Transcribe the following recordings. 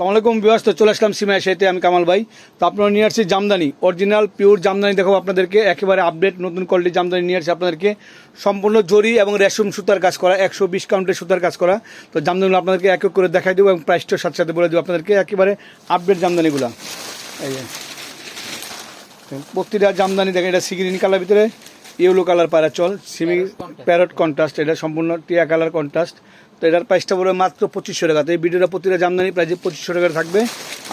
সালামালাইকুম বিবাস তো চলে আসলাম সীমা এসেতে আমি কামাল ভাই। তো আপনারা নিয়ে আসছি জামদানি অরিজিনাল পিওর জামদানি দেখাবো আপনাদেরকে। একেবারে আপডেট নতুন কোয়ালিটির জামদানি নিয়ে আসছি আপনাদেরকে। সম্পূর্ণ জরি এবং রেশম সুতার কাজ করা, একশো বিশ কাউন্টের সুতার কাজ করা। তো জামদানিগুলো আপনাদেরকে এক এক করে দেখাই দেবো এবং প্রাইসটার সাথে সাথে বলে দেবো আপনাদেরকে। একেবারে আপডেট জামদানিগুলো। এই প্রতিটা জামদানি দেখেন, এটা সিগ্রিন কালার ভিতরে ইয়েলো কালার পায়রা চল সিমি প্যারট কন্ট্রাস্ট এটা সম্পূর্ণ টিয়া কালার কন্ট্রাস্ট তো এটার প্রাইসটা পড়বে মাত্র পঁচিশশো টাকা। তো এই ভিডিওটা প্রতিটা জামদানি প্রাইস পঁচিশশো টাকা থাকবে,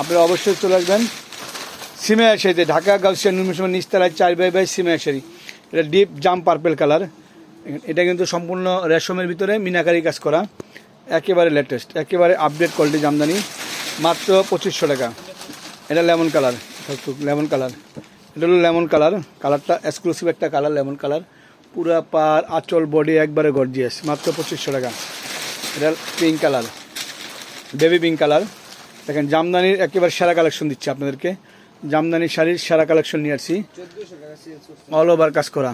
আপনারা অবশ্যই চলে আসবেন। সিমে আশারিতে ঢাকা গাউসিয়া নুনসময় নিচতলায় চার বাই বাই সিমে আশারি এটা ডিপ জাম পার্পেল কালার এটা কিন্তু সম্পূর্ণ রেশমের ভিতরে মিনাকারি কাজ করা। একেবারে লেটেস্ট একেবারে আপডেট কোয়ালিটি জামদানি। মাত্র পঁচিশশো টাকা। এটা লেমন কালার লেমন কালার এটা হলো লেমন কালার কালারটা এক্সক্লুসিভ একটা কালার লেমন কালার পুরা পার আঁচল বডি একবারে গর্জিয়াস মাত্র পঁচিশশো টাকা। এটা pink colour baby pink colour দেখেন, জামদানির একেবারে সেরা কালেকশন দিচ্ছি আপনাদেরকে। জামদানি শাড়ির সেরা কালেকশন নিয়ে আসছি। অল ওভার কাজ করা।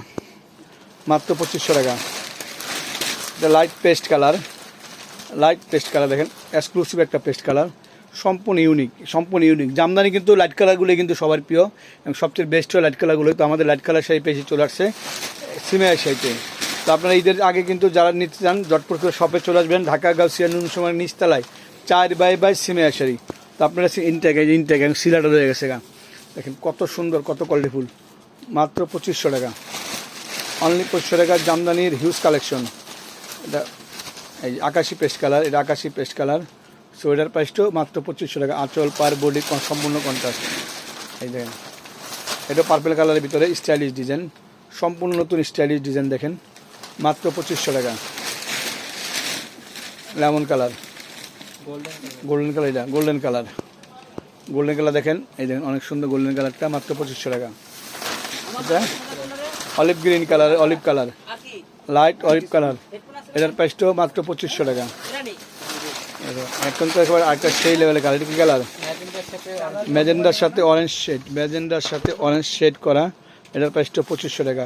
মাত্র পঁচিশশো টাকা। এটা light paste colour light paste colour দেখেন এক্সক্লুসিভ একটা পেস্ট কালার সম্পূর্ণ ইউনিক সম্পূর্ণ ইউনিক জামদানি কিন্তু লাইট কালারগুলোই কিন্তু সবার প্রিয়। এবং সবচেয়ে বেস্ট হয় লাইট কালারগুলোই তো আমাদের লাইট কালার শাড়ি পেয়েছি চলে আসছে। সিমের শাড়িতে তো আপনারা ঈদের আগে কিন্তু যারা নিতে চান জটপুর করে শপে চলে আসবেন, ঢাকা, গাউসিয়া, নুন সময় নিচতলায় চার বাই বাই সিমে শাড়ি তো আপনারা ইনটেক ইনটেক সিলাটা রয়ে গেছে গা। দেখেন কত সুন্দর, কত কোয়ালিটি ফুল। মাত্র পঁচিশশো টাকা। অনলি পঁচিশশো টাকার জামদানির হিউজ কালেকশন এটা এই আকাশি পেস্ট কালার এটা আকাশি পেস্ট কালার সোয়েটার প্রাইসটাও মাত্র পঁচিশশো টাকা। আঁচল, পার বডি সম্পূর্ণ কন্ট্রাস্ট এই দেখেন। এটা পার্পেল কালারের ভিতরে স্টাইলিশ ডিজাইন সম্পূর্ণ নতুন স্টাইলিশ ডিজাইন দেখেন। মাত্র পঁচিশশো টাকা। Lemon colour. Golden colour. এটা গোল্ডেন কালার। গোল্ডেন কালার দেখেন এই দেখেন অনেক সুন্দর গোল্ডেন কালারটা মাত্র পঁচিশশো টাকা। এটা olive green colour olive colour. Light olive colour. এটার প্রাইসটাও মাত্র পঁচিশশো টাকা। এখন তো একেবারে আরেকটা সেই লেভেলের কালার এটা কি কালার? ম্যাজেন্ডার সাথে অরেঞ্জ শেড ম্যাজেন্ডার সাথে অরেঞ্জ শেড করা এটার প্রাইসটা পঁচিশশো টাকা।